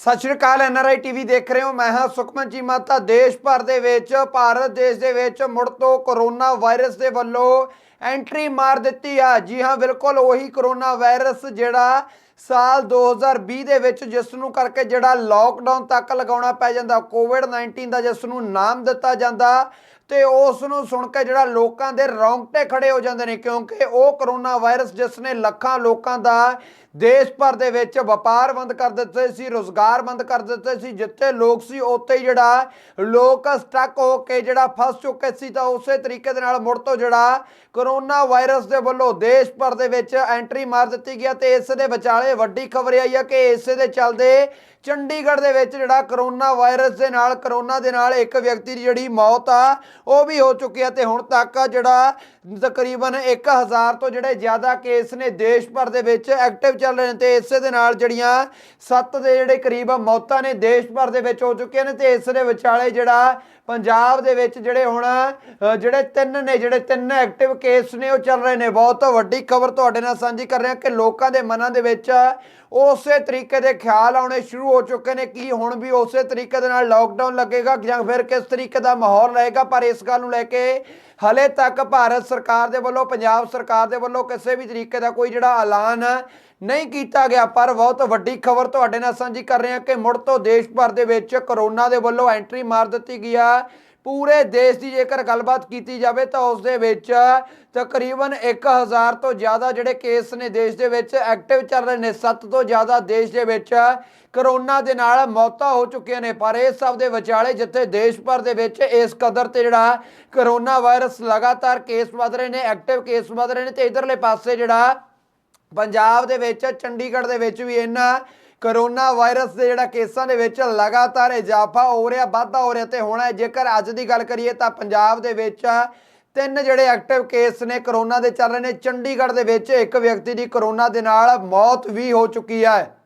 ਸਤਿ ਸ਼੍ਰੀ ਅਕਾਲ NRI TV ਦੇਖ ਰਹੇ ਹੋ। ਮੈਂ ਹਾਂ ਸੁਖਮਨ ਚੀਮਾ ਤਾਂ ਦੇਸ਼ ਭਰ ਦੇ ਵਿੱਚ, ਭਾਰਤ ਦੇਸ਼ ਦੇ ਵਿੱਚ ਮੁੜ ਤੋਂ ਕਰੋਨਾ ਵਾਇਰਸ ਦੇ ਵੱਲੋਂ ਐਂਟਰੀ ਮਾਰ ਦਿੱਤੀ ਆ। ਜੀ ਹਾਂ, ਬਿਲਕੁਲ ਉਹੀ ਕਰੋਨਾ ਵਾਇਰਸ ਜਿਹੜਾ ਸਾਲ 2020 ਦੇ ਵਿੱਚ ਜਿਸ ਨੂੰ ਕਰਕੇ ਜਿਹੜਾ ਲੋਕਡਾਊਨ ਤੱਕ ਲਗਾਉਣਾ ਪੈ ਜਾਂਦਾ ਕੋਵਿਡ-19 ਦਾ ਜਿਸ ਨੂੰ ਨਾਮ ਦਿੱਤਾ ਜਾਂਦਾ ਤੇ ਉਸ ਨੂੰ ਸੁਣ ਕੇ ਜਿਹੜਾ ਲੋਕਾਂ ਦੇ ਰੌਂਗਟੇ ਖੜੇ ਹੋ ਜਾਂਦੇ ਨੇ, ਕਿਉਂਕਿ ਉਹ ਕਰੋਨਾ ਵਾਇਰਸ ਜਿਸ ਨੇ ਲੱਖਾਂ ਲੋਕਾਂ ਦਾ ਦੇਸ਼ ਭਰ ਦੇ ਵਿੱਚ ਵਪਾਰ ਬੰਦ ਕਰ ਦਿੱਤੇ ਸੀ, ਰੋਜ਼ਗਾਰ ਬੰਦ ਕਰ ਦਿੱਤੇ ਸੀ, ਜਿੱਥੇ ਲੋਕ ਸੀ ਉੱਥੇ ਹੀ ਜਿਹੜਾ ਲੋਕ ਸਟਕ ਹੋ ਕੇ ਜਿਹੜਾ ਫਸ ਚੁੱਕੇ ਸੀ, ਤਾਂ ਉਸੇ ਤਰੀਕੇ ਦੇ ਨਾਲ ਮੁੜ ਤੋਂ ਜਿਹੜਾ ਕਰੋਨਾ ਵਾਇਰਸ ਦੇ ਵੱਲੋਂ ਦੇਸ਼ ਭਰ ਦੇ ਵਿੱਚ ਐਂਟਰੀ ਮਾਰ ਦਿੱਤੀ ਗਿਆ ਤੇ ਇਸ ਦੇ ਵਿਚਾਲੇ ਵੱਡੀ ਖਬਰ ਆਈ ਹੈ ਕਿ ਇਸੇ ਦੇ ਚੱਲਦੇ ਚੰਡੀਗੜ੍ਹ ਦੇ ਵਿੱਚ ਜਿਹੜਾ ਕਰੋਨਾ ਵਾਇਰਸ ਦੇ ਨਾਲ, ਕਰੋਨਾ ਦੇ ਨਾਲ ਇੱਕ ਵਿਅਕਤੀ ਦੀ ਜਿਹੜੀ ਮੌਤ ਆ, ਉਹ ਵੀ ਹੋ ਚੁੱਕੀ ਆ ਤੇ ਹੁਣ ਤੱਕ ਜਿਹੜਾ ਤਕਰੀਬਨ 1000 ਤੋਂ ਜਿਹੜੇ ਜ਼ਿਆਦਾ ਕੇਸ ਨੇ ਦੇਸ਼ ਭਰ ਦੇ ਵਿੱਚ ਐਕਟਿਵ ਚੱਲ ਰਹੇ ਨੇ ਤੇ ਇਸੇ ਦੇ ਨਾਲ ਜਿਹੜੀਆਂ 7 ਦੇ ਜਿਹੜੇ ਕਰੀਬ ਮੌਤਾਂ ਨੇ ਦੇਸ਼ ਭਰ ਦੇ ਵਿੱਚ ਹੋ ਚੁੱਕੀਆਂ ਨੇ ਤੇ ਇਸ ਦੇ ਵਿਚਾਲੇ ਜਿਹੜਾ ਪੰਜਾਬ ਦੇ ਵਿੱਚ ਜਿਹੜੇ ਹੁਣ ਜਿਹੜੇ ਤਿੰਨ ਨੇ, ਜਿਹੜੇ ਤਿੰਨ ਐਕਟਿਵ ਕੇਸ ਨੇ ਉਹ ਚੱਲ ਰਹੇ ਨੇ। ਬਹੁਤ ਵੱਡੀ ਖਬਰ ਤੁਹਾਡੇ ਨਾਲ ਸਾਂਝੀ ਕਰ ਰਿਹਾ ਕਿ ਲੋਕਾਂ ਦੇ ਮਨਾਂ ਦੇ ਵਿੱਚ ਉਸੇ ਤਰੀਕੇ ਦੇ ਖਿਆਲ ਆਉਣੇ ਸ਼ੁਰੂ ਹੋ ਚੁੱਕੇ ਨੇ ਕਿ ਹੁਣ ਵੀ ਉਸੇ ਤਰੀਕੇ ਦੇ ਨਾਲ ਲਾਕਡਾਊਨ ਲੱਗੇਗਾ ਜਾਂ ਫਿਰ ਕਿਸ ਤਰੀਕੇ ਦਾ ਮਾਹੌਲ ਰਹੇਗਾ। ਪਰ ਇਸ ਗੱਲ ਨੂੰ ਲੈ ਕੇ ਹਲੇ ਤੱਕ ਭਾਰਤ ਸਰਕਾਰ ਦੇ ਵੱਲੋਂ, ਪੰਜਾਬ ਸਰਕਾਰ ਦੇ ਵੱਲੋਂ ਕਿਸੇ ਵੀ ਤਰੀਕੇ ਦਾ ਕੋਈ ਜਿਹੜਾ ਐਲਾਨ ਨਹੀਂ ਕੀਤਾ ਗਿਆ। ਪਰ ਬਹੁਤ ਵੱਡੀ ਖਬਰ ਤੁਹਾਡੇ ਨਾਲ ਸਾਂਝੀ ਕਰ ਰਹੇ ਹਾਂ ਕਿ ਮੁੜ ਤੋਂ ਦੇਸ਼ ਭਰ ਦੇ ਵਿੱਚ ਕਰੋਨਾ ਦੇ ਵੱਲੋਂ ਐਂਟਰੀ ਮਾਰ ਦਿੱਤੀ ਗਈ ਆ। ਪੂਰੇ ਦੇਸ਼ ਦੀ ਜੇਕਰ ਗੱਲਬਾਤ ਕੀਤੀ ਜਾਵੇ ਤਾਂ ਉਸ ਦੇ ਵਿੱਚ ਤਕਰੀਬਨ 1000 ਤੋਂ ਜ਼ਿਆਦਾ ਜਿਹੜੇ ਕੇਸ ਨੇ ਦੇਸ਼ ਦੇ ਵਿੱਚ ਐਕਟਿਵ ਚੱਲ ਰਹੇ ਨੇ 7 ਤੋਂ ਜ਼ਿਆਦਾ ਦੇਸ਼ ਦੇ ਵਿੱਚ ਕਰੋਨਾ ਦੇ ਨਾਲ ਮੌਤਾਂ ਹੋ ਚੁੱਕੀਆਂ ਨੇ, ਪਰ ਇਹ ਸਭ ਦੇ ਵਿਚਾਲੇ ਜਿੱਥੇ ਦੇਸ਼ ਭਰ ਦੇ ਵਿੱਚ ਇਸ ਕਦਰ ਤੇ ਜਿਹੜਾ ਕਰੋਨਾ ਵਾਇਰਸ ਲਗਾਤਾਰ ਕੇਸ ਵਧ ਰਹੇ ਨੇ ਐਕਟਿਵ ਕੇਸ ਵਧ ਰਹੇ ਨੇ ਤੇ ਇਧਰਲੇ ਪਾਸੇ ਜਿਹੜਾ ਪੰਜਾਬ ਦੇ ਵਿੱਚ, ਚੰਡੀਗੜ੍ਹ ਦੇ ਵਿੱਚ ਵੀ ਇਹਨਾਂ ਕਰੋਨਾ ਵਾਇਰਸ ਦੇ ਜਿਹੜਾ ਕੇਸਾਂ ਦੇ ਵਿੱਚ ਲਗਾਤਾਰ ਇਜ਼ਾਫਾ ਹੋ ਰਿਹਾ, ਵਾਧਾ ਹੋ ਰਿਹਾ ਤੇ ਹੁਣ ਜੇਕਰ ਅੱਜ ਦੀ ਗੱਲ ਕਰੀਏ ਤਾਂ ਪੰਜਾਬ ਦੇ ਵਿੱਚ ਤਿੰਨ ਜਿਹੜੇ ਐਕਟਿਵ ਕੇਸ ਨੇ ਕਰੋਨਾ ਦੇ ਚੱਲ ਰਹੇ ਨੇ। ਚੰਡੀਗੜ੍ਹ ਦੇ ਵਿੱਚ ਇੱਕ ਵਿਅਕਤੀ ਦੀ ਕਰੋਨਾ ਦੇ ਨਾਲ ਮੌਤ ਵੀ ਹੋ ਚੁੱਕੀ ਹੈ।